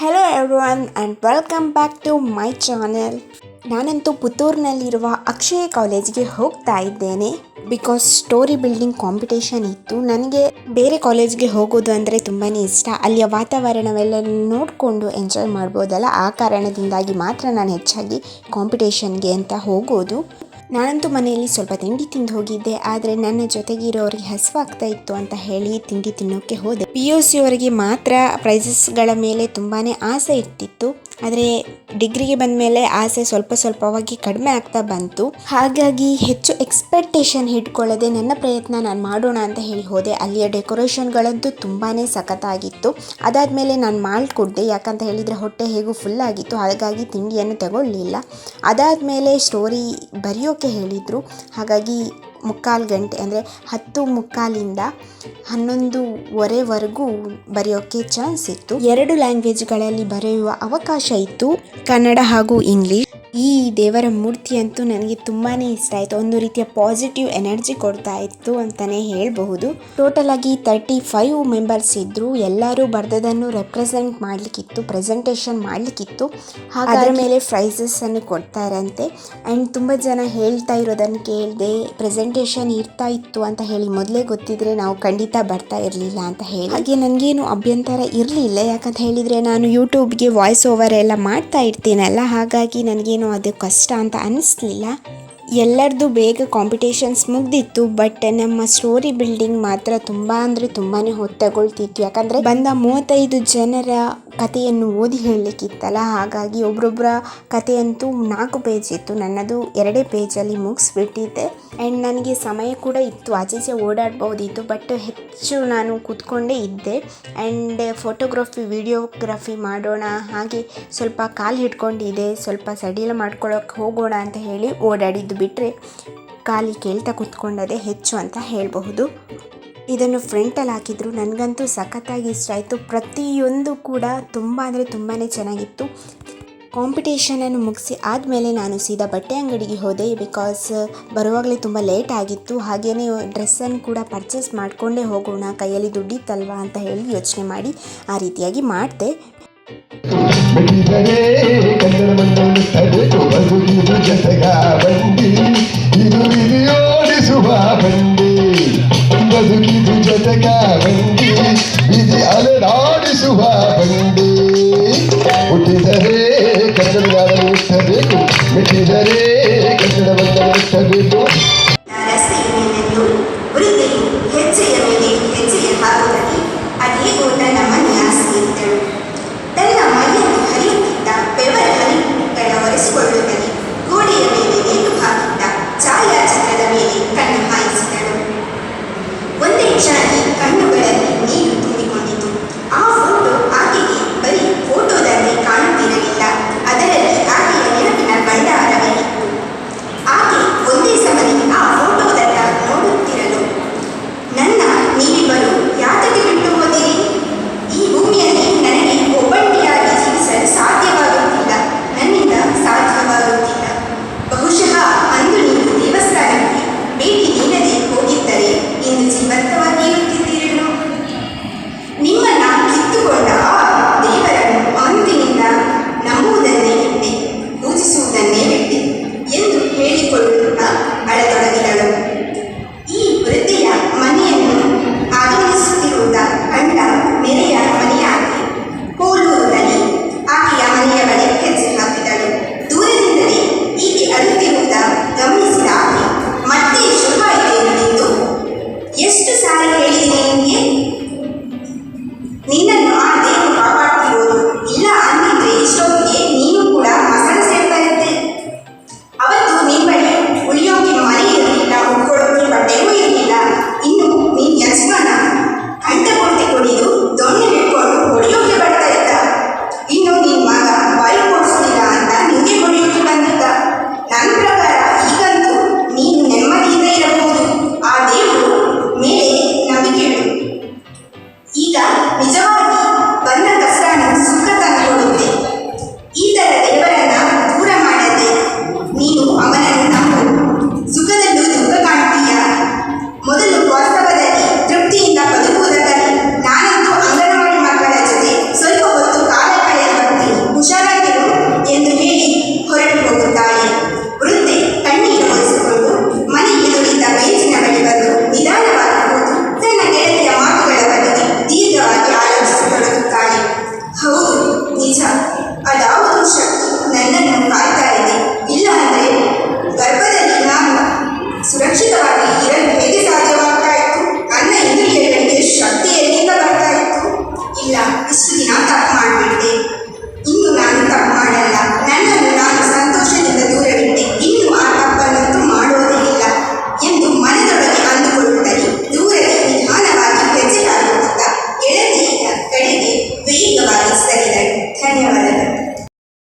Hello everyone and welcome back to my channel ನಾನಂತೂ ಪುತ್ತೂರಿನಲ್ಲಿರುವ ಅಕ್ಷಯ ಕಾಲೇಜ್ಗೆ ಹೋಗ್ತಾ ಇದ್ದೇನೆ. ಬಿಕಾಸ್ ಸ್ಟೋರಿ ಬಿಲ್ಡಿಂಗ್ ಕಾಂಪಿಟೇಷನ್ ಇತ್ತು. ನನಗೆ ಬೇರೆ ಕಾಲೇಜ್ಗೆ ಹೋಗೋದು ಅಂದರೆ ತುಂಬಾ ಇಷ್ಟ. ಅಲ್ಲಿಯ ವಾತಾವರಣವೆಲ್ಲ ನೋಡಿಕೊಂಡು ಎಂಜಾಯ್ ಮಾಡ್ಬೋದಲ್ಲ. ಆ ಕಾರಣದಿಂದಾಗಿ ಮಾತ್ರ ನಾನು ಹೆಚ್ಚಾಗಿ ಕಾಂಪಿಟೇಷನ್ಗೆ ಅಂತ ಹೋಗೋದು. ನಾನಂತೂ ಮನೆಯಲ್ಲಿ ಸ್ವಲ್ಪ ತಿಂಡಿ ತಿಂದು ಹೋಗಿದ್ದೆ, ಆದರೆ ನನ್ನ ಜೊತೆಗಿರೋರಿಗೆ ಹಸಿವಾಗ್ತಾ ಇತ್ತು ಅಂತ ಹೇಳಿ ತಿಂಡಿ ತಿನ್ನೋಕ್ಕೆ ಹೋದೆ. ಪಿ ಯು ಸಿ ಅವರಿಗೆ ಮಾತ್ರ ಪ್ರೈಸಸ್ಗಳ ಮೇಲೆ ತುಂಬಾ ಆಸೆ ಇರ್ತಿತ್ತು. ಆದರೆ ಡಿಗ್ರಿಗೆ ಬಂದ ಮೇಲೆ ಆಸೆ ಸ್ವಲ್ಪ ಸ್ವಲ್ಪವಾಗಿ ಕಡಿಮೆ ಆಗ್ತಾ ಬಂತು. ಹಾಗಾಗಿ ಹೆಚ್ಚು ಎಕ್ಸ್ಪೆಕ್ಟೇಷನ್ ಹಿಡ್ಕೊಳ್ಳದೆ ನನ್ನ ಪ್ರಯತ್ನ ನಾನು ಮಾಡೋಣ ಅಂತ ಹೇಳಿ ಹೋದೆ. ಅಲ್ಲಿಯ ಡೆಕೋರೇಷನ್ಗಳಂತೂ ತುಂಬಾ ಸಖತ್ತಾಗಿತ್ತು. ಅದಾದಮೇಲೆ ನಾನು ಮಾಡಿಕೊಡ್ದೆ ಯಾಕಂತ ಹೇಳಿದರೆ ಹೊಟ್ಟೆ ಹೇಗೂ ಫುಲ್ ಆಗಿತ್ತು. ಹಾಗಾಗಿ ತಿಂಡಿಯನ್ನು ತಗೊಳ್ಲಿಲ್ಲ ಅದಾದ ಮೇಲೆ ಸ್ಟೋರಿ ಬರೆಯೋಕೆ ಹೇಳಿದರು. ಹಾಗಾಗಿ ಮುಕ್ಕಾಲು ಗಂಟೆ, ಅಂದರೆ ಹತ್ತು ಮುಕ್ಕಾಲಿಂದ ಹನ್ನೊಂದುವರೆವರೆಗೂ ಬರೆಯೋಕ್ಕೆ ಚಾನ್ಸ್ ಇತ್ತು. ಎರಡು ಲ್ಯಾಂಗ್ವೇಜ್ಗಳಲ್ಲಿ ಬರೆಯುವ ಅವಕಾಶ ಇತ್ತು. ಕನ್ನಡ ಹಾಗೂ ಇಂಗ್ಲೀಷ್. ಈ ದೇವರ ಮೂರ್ತಿ ಅಂತೂ ನನಗೆ ತುಂಬಾ ಇಷ್ಟ ಆಯಿತು. ಒಂದು ರೀತಿಯ ಪಾಸಿಟಿವ್ ಎನರ್ಜಿ ಕೊಡ್ತಾ ಇತ್ತು ಅಂತಲೇ ಹೇಳಬಹುದು. ಟೋಟಲ್ ಆಗಿ ತರ್ಟಿ ಫೈವ್ ಮೆಂಬರ್ಸ್ ಇದ್ದರು ಎಲ್ಲರೂ ಬರ್ದದನ್ನು ರೆಪ್ರೆಸೆಂಟ್ ಮಾಡಲಿಕ್ಕಿತ್ತು ಪ್ರೆಸೆಂಟೇಷನ್ ಮಾಡಲಿಕ್ಕಿತ್ತು. ಅದರ ಮೇಲೆ ಪ್ರೈಸಸ್ ಅನ್ನು ಕೊಡ್ತಾರಂತೆ ಆ್ಯಂಡ್ ತುಂಬ ಜನ ಹೇಳ್ತಾ ಇರೋದನ್ನು ಕೇಳಿದೆ ಪ್ರೆಸೆಂಟೇಷನ್ ಇರ್ತಾ ಇತ್ತು ಅಂತ ಹೇಳಿ ಮೊದಲೇ ಗೊತ್ತಿದ್ರೆ ನಾವು ಖಂಡಿತ ಬರ್ತಾ ಇರಲಿಲ್ಲ ಅಂತ ಹೇಳಿ. ಹಾಗೆ ನನಗೇನು ಅಭ್ಯಂತರ ಇರಲಿಲ್ಲ. ಯಾಕಂತ ಹೇಳಿದರೆ ನಾನು ಯೂಟ್ಯೂಬ್ಗೆ ವಾಯ್ಸ್ ಓವರ್ ಎಲ್ಲ ಮಾಡ್ತಾ ಇರ್ತೀನಲ್ಲ. ಹಾಗಾಗಿ ನನಗೇನು ಅದು ಕಷ್ಟ ಅಂತ ಅನ್ನಿಸ್ಲಿಲ್ಲ ಎಲ್ಲರದು ಬೇಗ ಕಾಂಪಿಟೇಷನ್ಸ್ ಮುಗ್ದಿತ್ತು ಬಟ್ ನಮ್ಮ ಸ್ಟೋರಿ ಬಿಲ್ಡಿಂಗ್ ಮಾತ್ರ ತುಂಬ ಅಂದರೆ ತುಂಬಾ ಹೊತ್ತು ತಗೊಳ್ತಿತ್ತು ಯಾಕಂದರೆ ಬಂದ ಮೂವತ್ತೈದು ಜನರ ಕಥೆಯನ್ನು ಓದಿ ಹೇಳಲಿಕ್ಕಿತ್ತಲ್ಲ, ಹಾಗಾಗಿ ಒಬ್ಬರೊಬ್ಬರ ಕಥೆಯಂತೂ ನಾಲ್ಕು ಪೇಜ್ ಇತ್ತು. ನನ್ನದು ಎರಡೇ ಪೇಜಲ್ಲಿ ಮುಗಿಸ್ಬಿಟ್ಟಿದ್ದೆ. ಆ್ಯಂಡ್ ನನಗೆ ಸಮಯ ಕೂಡ ಇತ್ತು. ಆಚೀಚೆ ಓಡಾಡ್ಬೋದಿತ್ತು ಬಟ್ ಹೆಚ್ಚು ನಾನು ಕೂತ್ಕೊಂಡೇ ಇದ್ದೆ. ಆ್ಯಂಡ್ ಫೋಟೋಗ್ರಫಿ ವಿಡಿಯೋಗ್ರಫಿ ಮಾಡೋಣ, ಹಾಗೆ ಸ್ವಲ್ಪ ಕಾಲು ಹಿಡ್ಕೊಂಡಿದೆ ಸ್ವಲ್ಪ ಸಡಿಲ ಮಾಡ್ಕೊಳ್ಳೋಕೆ ಹೋಗೋಣ ಅಂತ ಹೇಳಿ ಓಡಾಡಿದ್ದು ಬಿಟ್ಟರೆ ಕಾಲಿ ಕೇಳ್ತಾ ಕೂತ್ಕೊಂಡದೆ ಹೆಚ್ಚು ಅಂತ ಹೇಳಬಹುದು. ಇದನ್ನು ಫ್ರಂಟಲ್ಲಿ ಹಾಕಿದ್ರು. ನನಗಂತೂ ಸಖತ್ತಾಗಿ ಇಷ್ಟ ಆಯಿತು. ಪ್ರತಿಯೊಂದು ಕೂಡ ತುಂಬ ಅಂದರೆ ತುಂಬಾ ಚೆನ್ನಾಗಿತ್ತು. ಕಾಂಪಿಟೇಷನನ್ನು ಮುಗಿಸಿ ಆದಮೇಲೆ ನಾನು ಸೀದಾ ಬಟ್ಟೆ ಅಂಗಡಿಗೆ ಹೋದೆ ಬಿಕಾಸ್ ಬರುವಾಗಲೇ ತುಂಬ ಲೇಟ್ ಆಗಿತ್ತು. ಹಾಗೆಯೇ ಡ್ರೆಸ್ಸನ್ನು ಕೂಡ ಪರ್ಚೇಸ್ ಮಾಡಿಕೊಂಡೇ ಹೋಗೋಣ, ಕೈಯಲ್ಲಿ ದುಡ್ಡಿತ್ತಲ್ವಾ ಅಂತ ಹೇಳಿ ಯೋಚನೆ ಮಾಡಿ ಆ ರೀತಿಯಾಗಿ ಮಾಡಿದೆ. ಬೆಟ್ಟಿದರೆ Yeshua. just add 呀你最后